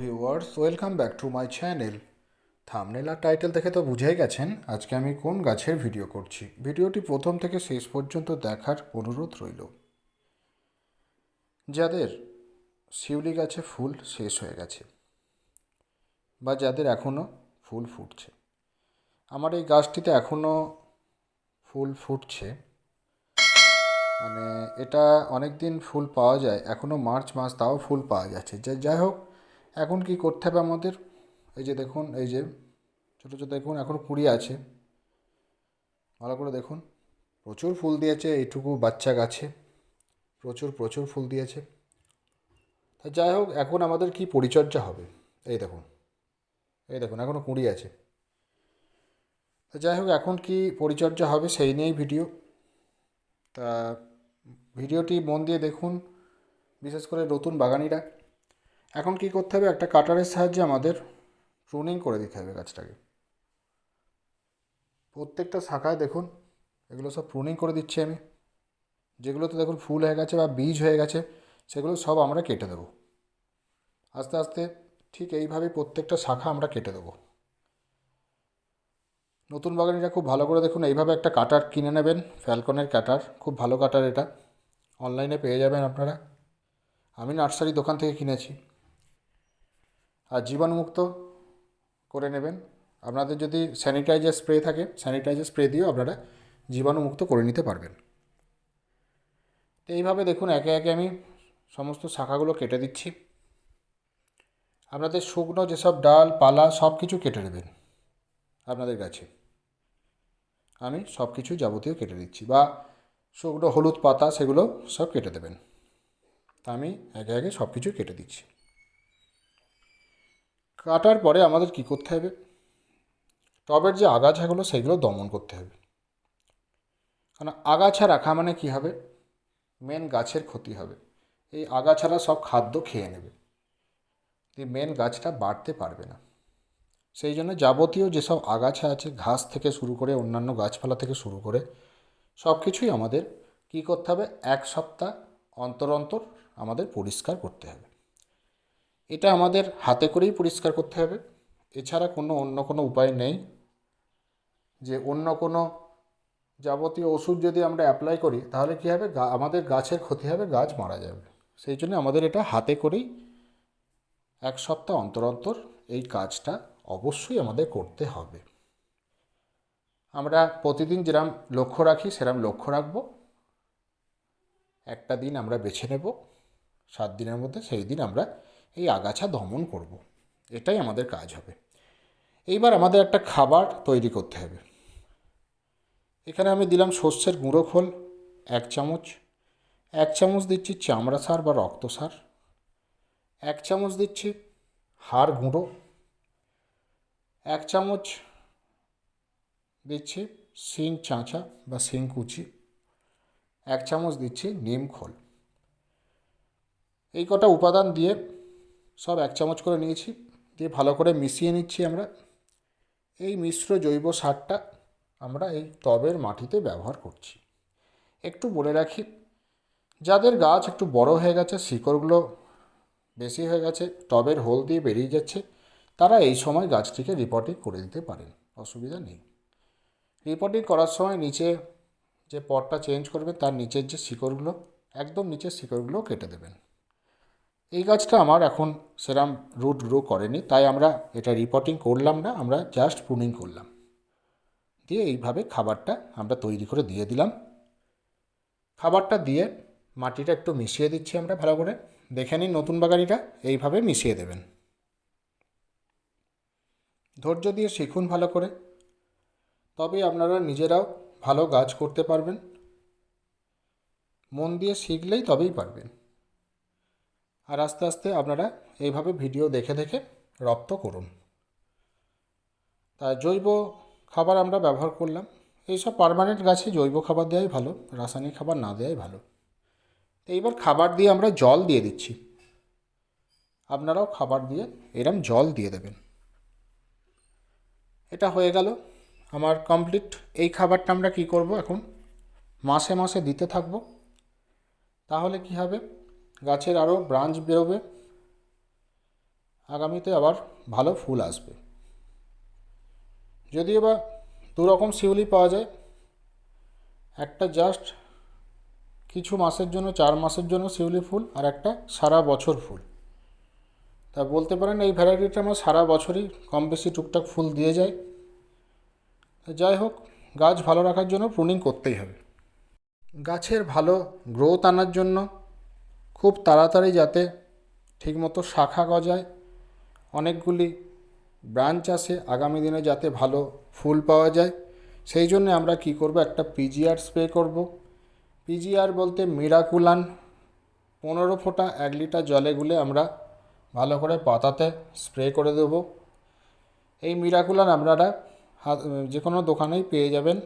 Viewers welcome back to my channel thumbnail R title দেখে তো বুঝেই গেছেন আজকে আমি কোন গাছের ভিডিও করছি। ভিডিওটি প্রথম থেকে শেষ পর্যন্ত দেখার অনুরোধ রইল। যাদের শিউলি গাছে ফুল শেষ হয়ে গেছে বা যাদের এখনও ফুল ফুটছে। আমার এই গাছটিতে এখনও ফুল ফুটছে। মানে এটা অনেক দিন ফুল পাওয়া যায় এখনও মার্চ মাস তাও ফুল পাওয়া যাচ্ছে। যাই হোক এখন কি করতে হবে আমাদের? এই যে দেখুন, এই যে ছোটো ছোটো দেখুন, এখন কুড়ি আছে। ভালো করে দেখুন। প্রচুর ফুল দিয়েছে, এইটুকু বাচ্চা গাছে। প্রচুর প্রচুর ফুল দিয়েছে। তা যাই হোক, এখন আমাদের কি পরিচর্যা হবে? এই দেখুন এই দেখুন এখনও কুঁড়ি আছে। তা যাই হোক, এখন কি পরিচর্যা হবে সেই নিয়েই ভিডিও। তা ভিডিওটি মন দিয়ে দেখুন, বিশেষ করে নতুন বাগানিরা। এখন কি করতে হবে? একটা কাটারের সাহায্যে আমাদের প্রুনিং করে দিতে হবে গাছটাকে। প্রত্যেকটা শাখায় দেখুন, এগুলো সব প্রুনিং করে দিচ্ছি আমি। যেগুলোতে দেখুন ফুল হয়ে গেছে বা বীজ হয়ে গেছে, সেগুলো সব আমরা কেটে দেবো। আস্তে আস্তে ঠিক এইভাবেই প্রত্যেকটা শাখা আমরা কেটে দেবো। নতুন বাগানিরা খুব ভালো করে দেখুন, এইভাবে একটা কাটার কিনে নেবেন ফ্যালকনের কাটার খুব ভালো কাটার এটা। অনলাইনে পেয়ে যাবেন আপনারা। আমি নার্সারি দোকান থেকে কিনেছি। আর জীবাণুমুক্ত করে নেবেন। আপনাদের যদি স্যানিটাইজার স্প্রে থাকে স্যানিটাইজার স্প্রে দিয়েও আপনারা জীবাণুমুক্ত করে নিতে পারবেন। তো এইভাবে দেখুন, একে একে আমি সমস্ত শাখাগুলো কেটে দিচ্ছি। আপনাদের শুকনো যেসব ডাল, পালা সব কিছু কেটে নেবেন আপনাদের গাছে আমি সব কিছু যাবতীয় কেটে দিচ্ছি বা শুকনো হলুদ পাতা সেগুলো সব কেটে দেবেন। তা আমি একে একে সব কিছু কেটে দিচ্ছি। কাটার পরে আমাদের কি করতে হবে? টবের যে আগাছাগুলো, সেগুলো দমন করতে হবে। কারণ আগাছা রাখা মানে কি হবে? মেন গাছের ক্ষতি হবে। এই আগাছারা সব খাদ্য খেয়ে নেবে। মেন গাছটা বাড়তে পারবে না। সেই জন্য যাবতীয় যেসব আগাছা আছে, ঘাস থেকে শুরু করে অন্যান্য গাছপালা থেকে শুরু করে সব কিছুই আমাদের কী করতে হবে? এক সপ্তাহ অন্তর অন্তর আমাদের পরিষ্কার করতে হবে। এটা আমাদের হাতে করেই পরিষ্কার করতে হবে। এছাড়া কোনো অন্য কোনো উপায় নেই যে অন্য কোনো যাবতীয় ওষুধ যদি আমরা অ্যাপ্লাই করি, তাহলে কী হবে? আমাদের গাছের ক্ষতি হবে, গাছ মারা যাবে। সেই জন্য আমাদের এটা হাতে করেই এক সপ্তাহ অন্তর অন্তর এই কাজটা অবশ্যই আমাদের করতে হবে। আমরা প্রতিদিন যেরম লক্ষ্য রাখি, সেরম লক্ষ্য রাখব। একটা দিন আমরা বেছে নেব, সাত দিনের মধ্যে সেই দিন আমরা এই আগাছা দমন করব। এটাই আমাদের কাজ হবে। এইবার আমাদের একটা খাবার তৈরি করতে হবে। এখানে আমি দিলাম শস্যের গুঁড়ো খোল, এক চামচ। এক চামচ দিচ্ছি চামড়া সার বা রক্ত সার। এক চামচ দিচ্ছি হাড় গুঁড়ো। এক চামচ দিচ্ছি শিং চাঁচা বা শিং কুচি। এক চামচ দিচ্ছি নিম খোল। এই কটা উপাদান দিয়ে সব এক চামচ করে নিয়েছি, দিয়ে ভালো করে মিশিয়ে নিচ্ছি আমরা। এই মিশ্র জৈব সারটা আমরা এই টবের মাটিতে ব্যবহার করছি। একটু বলে রাখি, যাদের গাছ একটু বড় হয়ে গেছে, শিকড়গুলো বেশি হয়ে গেছে টবের হোল দিয়ে বেরিয়ে যাচ্ছে, তারা এই সময় গাছটিকে রিপোর্টিং করে দিতে পারেন, অসুবিধা নেই। রিপোর্টিং করার সময় নিচে যে পটটা চেঞ্জ করবে তার নিচের যে শিকড়গুলো, একদম নিচের শিকড়গুলো কেটে দেবেন। এই গাছটা আমার এখন সেরাম রুট গ্রো করেনি, তাই আমরা এটা রিপোর্টিং করলাম না, আমরা জাস্ট প্রুনিং করলাম। দিয়ে এইভাবে খাবারটা আমরা তৈরি করে দিয়ে দিলাম। খাবারটা দিয়ে মাটিটা একটু মিশিয়ে দিচ্ছি আমরা ভালো করে। দেখে নিন নতুন বাগানিটা, এইভাবে মিশিয়ে দেবেন। ধৈর্য দিয়ে শিখুন ভালো করে। তবে আপনারা নিজেরাও ভালো গাছ করতে পারবেন। মন দিয়ে শিখলেই তবেই পারবেন। আর আস্তে আস্তে আপনারা এইভাবে ভিডিও দেখে দেখে রপ্ত করুন। তা জৈব খাবার আমরা ব্যবহার করলাম। এইসব পারমানেন্ট গাছে জৈব খাবার দেওয়াই ভালো, রাসায়নিক খাবার না দেওয়াই ভালো। তো এইবার খাবার দিয়ে আমরা জল দিয়ে দিচ্ছি। আপনারাও খাবার দিয়ে এরম জল দিয়ে দেবেন। এটা হয়ে গেল আমার কমপ্লিট এই খাবারটা আমরা কি করব এখন? মাসে মাসে দিতে থাকব। তাহলে কি হবে? গাছের আরও ব্রাঞ্চ বেরোবে। আগামীতে আবার ভালো ফুল আসবে। যদিও বা দু রকম শিউলি পাওয়া যায়, একটা জাস্ট কিছু মাসের জন্য, চার মাসের জন্য শিউলি ফুল আর একটা সারা বছর ফুল। তা বলতে পারেন এই ভ্যারাইটিটা আমার সারা বছরই কম বেশি টুকটাক ফুল দিয়ে যায়। যাই হোক, গাছ ভালো রাখার জন্য প্রুনিং করতেই হবে। গাছের ভালো গ্রোথ আনার জন্য খুব তাড়াতাড়ি যাতে ঠিকমতো শাখা গজায়। অনেকগুলি ব্রাঞ্চ আসে আগামী দিনে যাতে ভালো ফুল পাওয়া যায়। সেই জন্য আমরা কি করব? একটা পিজিআর স্প্রে করব। পিজিআর বলতে মিরাকুলান পনেরো ফোঁটা এক লিটার জলে গুলে আমরা ভালো করে পাতাতে স্প্রে করে দেব। এই মিরাকুলান আপনারা হাত যে কোনো দোকানেই পেয়ে যাবেন।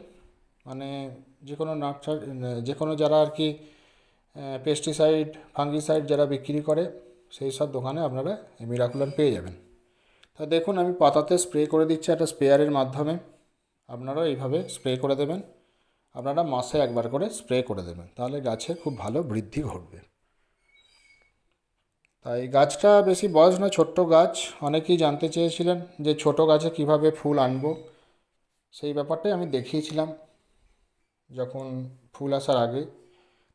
মানে যে কোনো নার্সার যে কোনো যারা আর কি পেস্টিসাইড ফাঙ্গিসাইড যারা বিক্রি করে, সেই সব দোকানে আপনারা এই মিরাকুলান পেয়ে যাবেন। তা দেখুন, আমি পাতাতে স্প্রে করে দিচ্ছি একটা স্প্রেয়ারের মাধ্যমে। আপনারাও এইভাবে স্প্রে করে দেবেন। আপনারা মাসে একবার করে স্প্রে করে দেবেন। তাহলে গাছে খুব ভালো বৃদ্ধি ঘটবে। তাই গাছটা বেশি বয়স না ছোট্ট গাছ। অনেকেই জানতে চেয়েছিলেন যে ছোট গাছে কীভাবে ফুল আনব। সেই ব্যাপারটাই আমি দেখিয়েছিলাম। যখন ফুল আসার আগে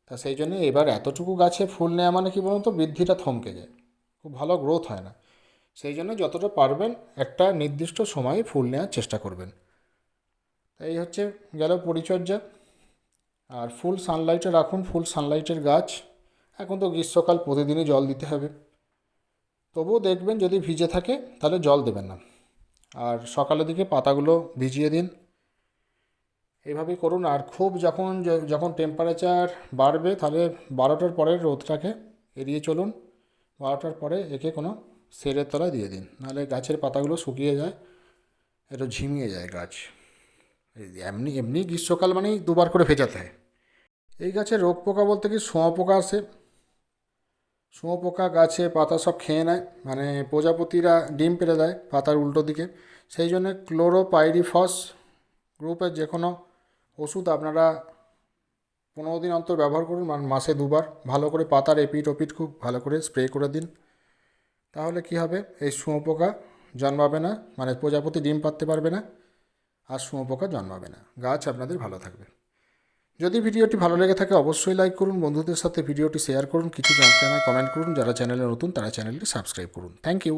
তা সেই জন্য এবার এতটুকু গাছে ফুল নেওয়া মানে কি বলুন তো? বৃদ্ধিটা থমকে যায়। খুব ভালো গ্রোথ হয় না। সেই জন্য যতটা পারবেন একটা নির্দিষ্ট সময়ে ফুল নেওয়ার চেষ্টা করবেন। এই হচ্ছে গেল পরিচর্যা। আর ফুল সানলাইটে রাখুন। ফুল সানলাইটের গাছ এখন তো গ্রীষ্মকাল, প্রতিদিনই জল দিতে হবে। তবুও দেখবেন যদি ভিজে থাকে তাহলে জল দেবেন না। আর সকালের দিকে পাতাগুলো ভিজিয়ে দিন। এভাবেই করুন। আর খুব যখন যখন টেম্পারেচার বাড়বে, তাহলে বারোটার পরে রোদটাকে এড়িয়ে চলুন। বারোটার পরে একে কোনো সেরের তলায় দিয়ে দিন। নাহলে গাছের পাতাগুলো শুকিয়ে যায়, একটু ঝিমিয়ে যায় গাছ। এমনি এমনি গ্রীষ্মকাল মানেই দুবার করে ভেজাতে হয়। এই গাছে রোগ পোকা বলতে কি? পোকা আসে। শুঁয়োপোকা গাছে পাতা সব খেয়ে নেয়। মানে প্রজাপতিরা ডিম পেড়ে দেয় পাতার উল্টো দিকে। সেই জন্য ক্লোরোপাইরিফস গ্রুপের যে কোনো ওষুধ আপনারা পনেরো দিন অন্তর ব্যবহার করুন মানে মাসে দুবার। ভালো করে পাতার এপিট ওপিট খুব ভালো করে স্প্রে করে দিন। তাহলে কি হবে? এই শুঁয়োপোকা জন্মাবে না মানে প্রজাপতি ডিম পাততে পারবে না, আর শুঁয়োপোকা জন্মাবে না। গাছ আপনাদের ভালো থাকবে। যদি ভিডিওটি ভালো লেগে থাকে, অবশ্যই লাইক করুন, বন্ধুদের সাথে ভিডিওটি শেয়ার করুন, কিছু জানতে আমায় কমেন্ট করুন, যারা চ্যানেলে নতুন, তারা চ্যানেলটি সাবস্ক্রাইব করুন। Thank you